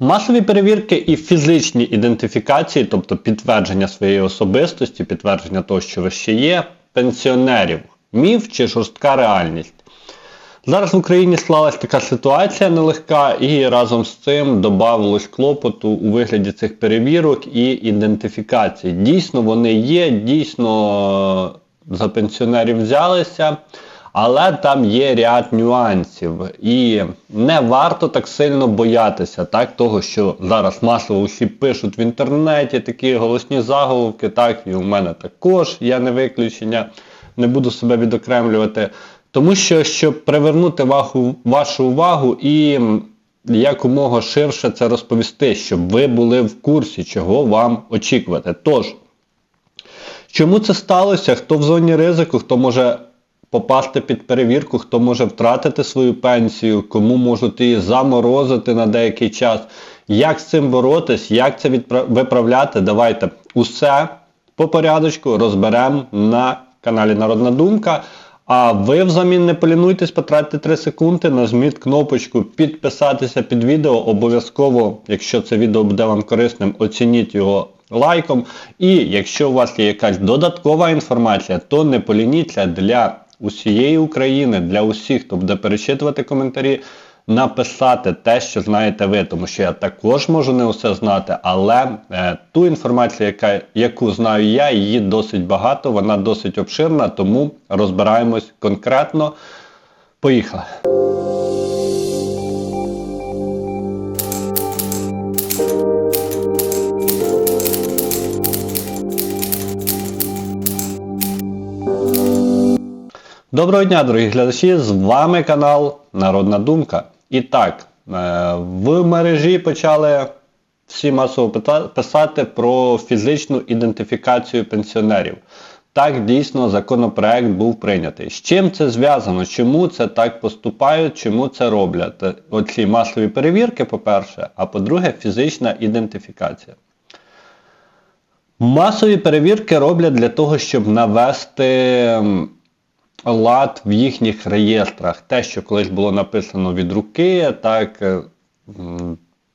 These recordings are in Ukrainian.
Масові перевірки і фізичні ідентифікації, тобто підтвердження своєї особистості, підтвердження того, що ви ще є, пенсіонерів, міф чи жорстка реальність. Зараз в Україні склалась така ситуація нелегка, і разом з цим додавалось клопоту у вигляді цих перевірок і ідентифікацій. Дійсно, вони є, дійсно за пенсіонерів взялися, але там є ряд нюансів. І не варто так сильно боятися так, того, що зараз масово усі пишуть в інтернеті такі голосні заголовки, так, і у мене також, я не виключення, не буду себе відокремлювати. Тому що, щоб привернути вагу, вашу увагу і якомога ширше це розповісти, щоб ви були в курсі, чого вам очікувати. Тож, чому це сталося? Хто в зоні ризику, хто може попасти під перевірку, хто може втратити свою пенсію, кому можуть її заморозити на деякий час. Як з цим боротись, як це виправляти? Давайте усе по порядочку розберемо на каналі Народна Думка. А ви взамін не полінуйтесь, потратьте 3 секунди, нажміть кнопочку підписатися під відео. Обов'язково, якщо це відео буде вам корисним, оцініть його лайком. І якщо у вас є якась додаткова інформація, то не полініться для усієї України, для усіх, хто буде перечитувати коментарі, написати те, що знаєте ви, тому що я також можу не усе знати, але е, ту інформацію, яка, яку знаю я, її досить багато, вона досить обширна, тому розбираємось конкретно. Поїхали. Доброго дня, дорогі глядачі! З вами канал Народна Думка. І так, е, в мережі почали всі масово писати про фізичну ідентифікацію пенсіонерів. Так, дійсно, законопроект був прийнятий. З чим це зв'язано? Чому це так поступають, чому це роблять? Оці масові перевірки, по-перше, а по-друге, фізична ідентифікація. Масові перевірки роблять для того, щоб навести лад в їхніх реєстрах. Те, що колись було написано від руки, так е,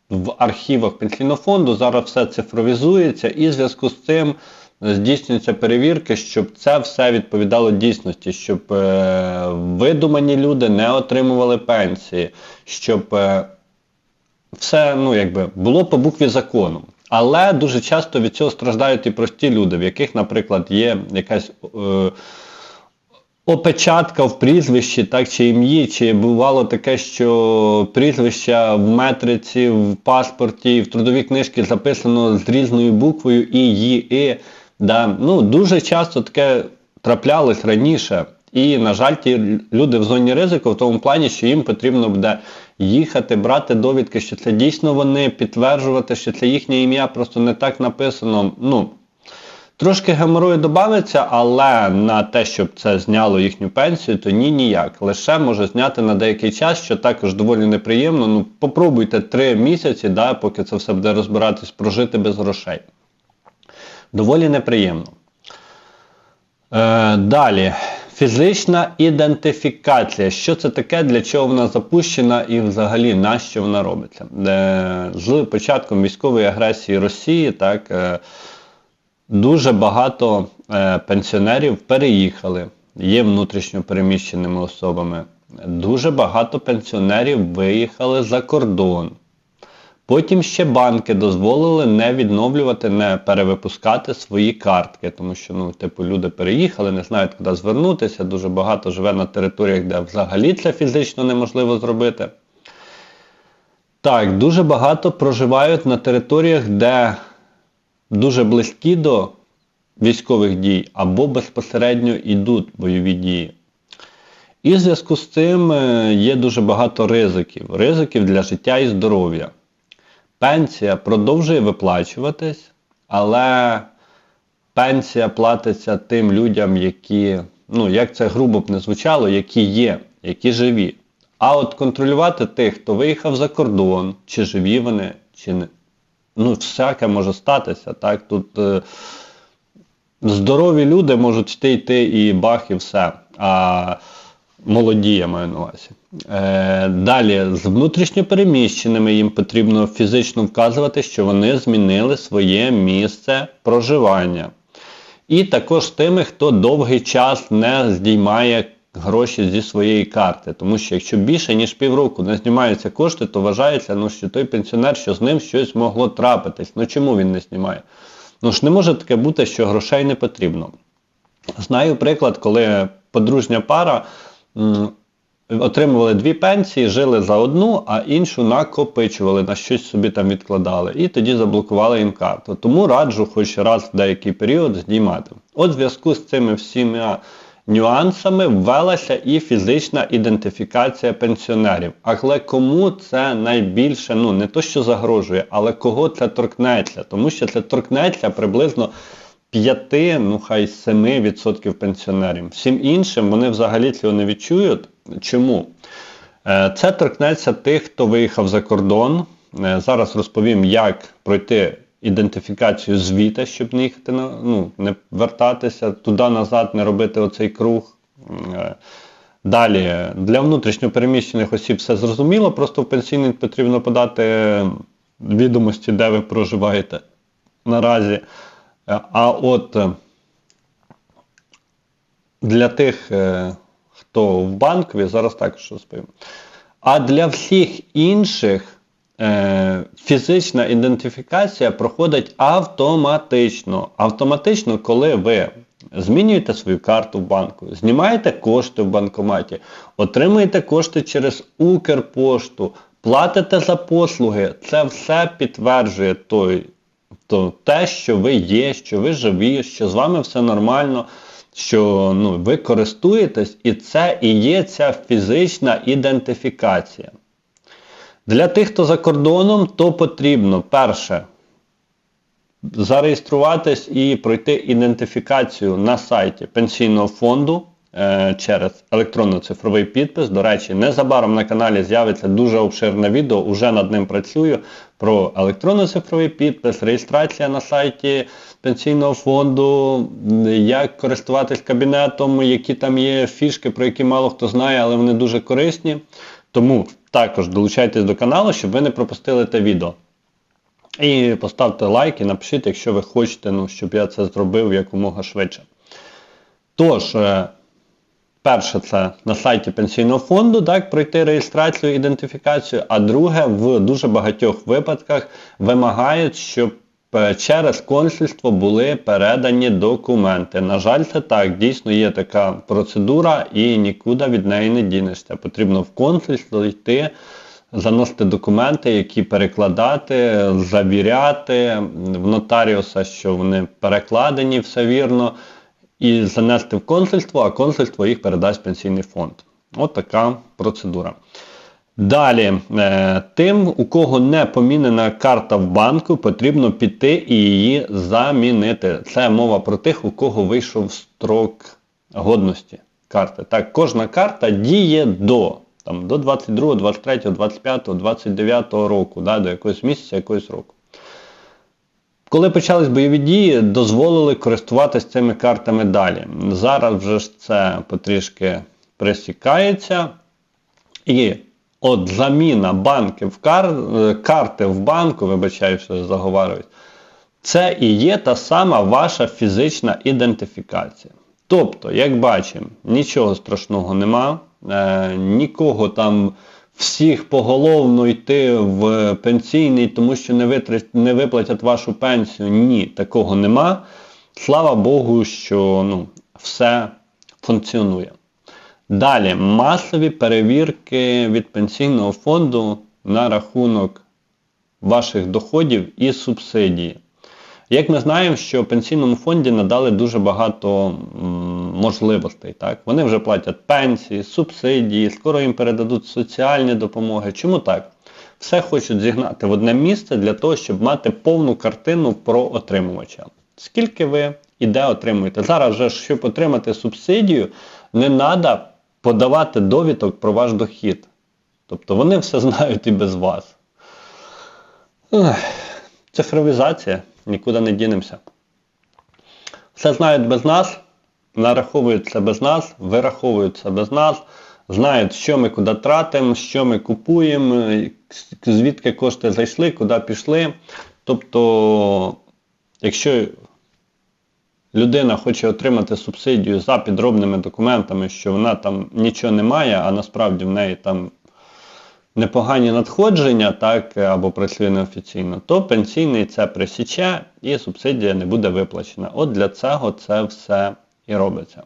в архівах пенсійного фонду, зараз все цифровізується і в зв'язку з цим здійснюються перевірки, щоб це все відповідало дійсності, щоб е, видумані люди не отримували пенсії, щоб е, все ну, якби, було по букві закону. Але дуже часто від цього страждають і прості люди, в яких, наприклад, є якась е, опечатка в прізвищі, так, чи ім'ї, чи бувало таке, що прізвища в метриці, в паспорті, в трудовій книжці записано з різною буквою І, Ї, І. Да. Ну, дуже часто таке траплялось раніше. І, на жаль, ті люди в зоні ризику в тому плані, що їм потрібно буде їхати, брати довідки, що це дійсно вони, підтверджувати, що це їхнє ім'я просто не так написано. Ну, Трошки геморою додається, але на те, щоб це зняло їхню пенсію, то ні ніяк. Лише може зняти на деякий час, що також доволі неприємно. Ну, попробуйте три місяці, да, поки це все буде розбиратись, прожити без грошей. Доволі неприємно. Е, далі. Фізична ідентифікація. Що це таке, для чого вона запущена і взагалі на що вона робиться? Е, з початком військової агресії Росії, так. Е, Дуже багато е, пенсіонерів переїхали, є внутрішньо переміщеними особами. Дуже багато пенсіонерів виїхали за кордон. Потім ще банки дозволили не відновлювати, не перевипускати свої картки, тому що ну, типу, люди переїхали, не знають, куди звернутися. Дуже багато живе на територіях, де взагалі це фізично неможливо зробити. Так, дуже багато проживають на територіях, де дуже близькі до військових дій або безпосередньо йдуть бойові дії. І в зв'язку з цим е, є дуже багато ризиків. Ризиків для життя і здоров'я. Пенсія продовжує виплачуватись, але пенсія платиться тим людям, які, ну, як це грубо б не звучало, які є, які живі. А от контролювати тих, хто виїхав за кордон, чи живі вони, чи не, ну, всяке може статися. Так? Тут е, здорові люди можуть йти йти і бах, і все. А Молоді, я маю на увазі. Е, далі, з внутрішньопереміщеними їм потрібно фізично вказувати, що вони змінили своє місце проживання. І також тими, хто довгий час не здіймає гроші зі своєї карти. Тому що якщо більше, ніж півроку не знімаються кошти, то вважається, ну, що той пенсіонер, що з ним щось могло трапитись. Ну чому він не знімає? Ну ж не може таке бути, що грошей не потрібно. Знаю приклад, коли подружня пара м, отримували дві пенсії, жили за одну, а іншу накопичували, на щось собі там відкладали. І тоді заблокували їм карту. Тому раджу хоч раз в деякий період знімати. От в зв'язку з цими всіма нюансами ввелася і фізична ідентифікація пенсіонерів. Але кому це найбільше, ну не то, що загрожує, але кого це торкнеться? Тому що це торкнеться приблизно 5, ну хай 7% пенсіонерів. Всім іншим вони взагалі цього не відчують. Чому? Е, це торкнеться тих, хто виїхав за кордон. Е, зараз розповім, як пройти ідентифікацію звіта, щоб не їхати на ну, не вертатися туди-назад, не робити оцей круг. Е, далі, для внутрішньопереміщених осіб все зрозуміло, просто в пенсійний потрібно подати відомості, де ви проживаєте наразі. А от для тих, хто в банкові, зараз також розповім. А для всіх інших е, фізична ідентифікація проходить автоматично. Автоматично, коли ви змінюєте свою карту в банку, знімаєте кошти в банкоматі, отримуєте кошти через Укрпошту, платите за послуги, це все підтверджує той, то, те, що ви є, що ви живі, що з вами все нормально. Що ну, ви користуєтесь, і це і є ця фізична ідентифікація. Для тих, хто за кордоном, то потрібно перше зареєструватись і пройти ідентифікацію на сайті пенсійного фонду е, через електронно-цифровий підпис. До речі, незабаром на каналі з'явиться дуже обширне відео, уже над ним працюю, про електронно-цифровий підпис, реєстрація на сайті пенсійного фонду, як користуватись кабінетом, які там є фішки, про які мало хто знає, але вони дуже корисні. Тому також долучайтесь до каналу, щоб ви не пропустили те відео. І поставте лайк і напишіть, якщо ви хочете, ну, щоб я це зробив якомога швидше. Тож, е, перше, це на сайті пенсійного фонду, так, пройти реєстрацію, ідентифікацію, а друге, в дуже багатьох випадках вимагають, щоб через консульство були передані документи. На жаль, це так, дійсно є така процедура і нікуди від неї не дінешся. Потрібно в консульство йти, заносити документи, які перекладати, завіряти в нотаріуса, що вони перекладені, все вірно, і занести в консульство, а консульство їх передасть пенсійний фонд. От така процедура. Далі, е, тим, у кого не помінена карта в банку, потрібно піти і її замінити. Це мова про тих, у кого вийшов строк годності карти. Так, кожна карта діє до там, до 22, 23, 25, 29 року, да, до якогось місяця, якогось року. Коли почались бойові дії, дозволили користуватися цими картами далі. Зараз вже ж це потрішки присікається. І От заміна банки кар... Е, карти в банку, вибачаю, що заговарюють, це і є та сама ваша фізична ідентифікація. Тобто, як бачимо, нічого страшного нема, е, нікого там всіх поголовно йти в пенсійний, тому що не, витрат... не виплатять вашу пенсію. Ні, такого нема. Слава Богу, що ну, все функціонує. Далі, масові перевірки від пенсійного фонду на рахунок ваших доходів і субсидії. Як ми знаємо, що пенсійному фонді надали дуже багато можливостей. Так? Вони вже платять пенсії, субсидії, скоро їм передадуть соціальні допомоги. Чому так? Все хочуть зігнати в одне місце для того, щоб мати повну картину про отримувача. Скільки ви і де отримуєте? Зараз вже, щоб отримати субсидію, не треба подавати довідок про ваш дохід. Тобто вони все знають і без вас. Цифровізація, нікуди не дінемося. Все знають без нас, нараховують це без нас, вираховують це без нас. знають, що ми куди тратимо, що ми купуємо, звідки кошти зайшли, куди пішли. Тобто, якщо людина хоче отримати субсидію за підробними документами, що вона там нічого не має, а насправді в неї там непогані надходження, так, або працює неофіційно, то пенсійний це присіче і субсидія не буде виплачена. От для цього це все і робиться.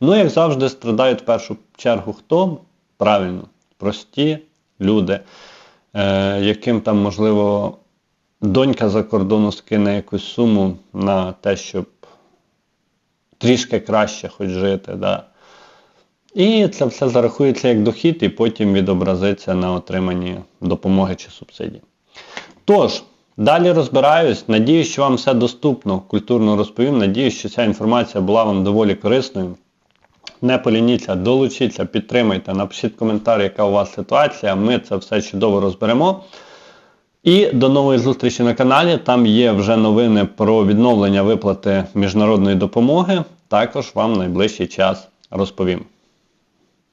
Ну, як завжди, страдають в першу чергу хто? Правильно, прості люди, е, яким там, можливо, донька за кордону скине якусь суму на те, щоб трішки краще хоч жити. Да. І це все зарахується як дохід, і потім відобразиться на отриманні допомоги чи субсидій. Тож, далі розбираюсь. Надіюсь, що вам все доступно, культурно розповім. Надіюсь, що ця інформація була вам доволі корисною. Не полініться, долучіться, підтримайте, напишіть коментар, яка у вас ситуація. Ми це все чудово розберемо. І до нової зустрічі на каналі. Там є вже новини про відновлення виплати міжнародної допомоги. Також вам найближчий час розповім.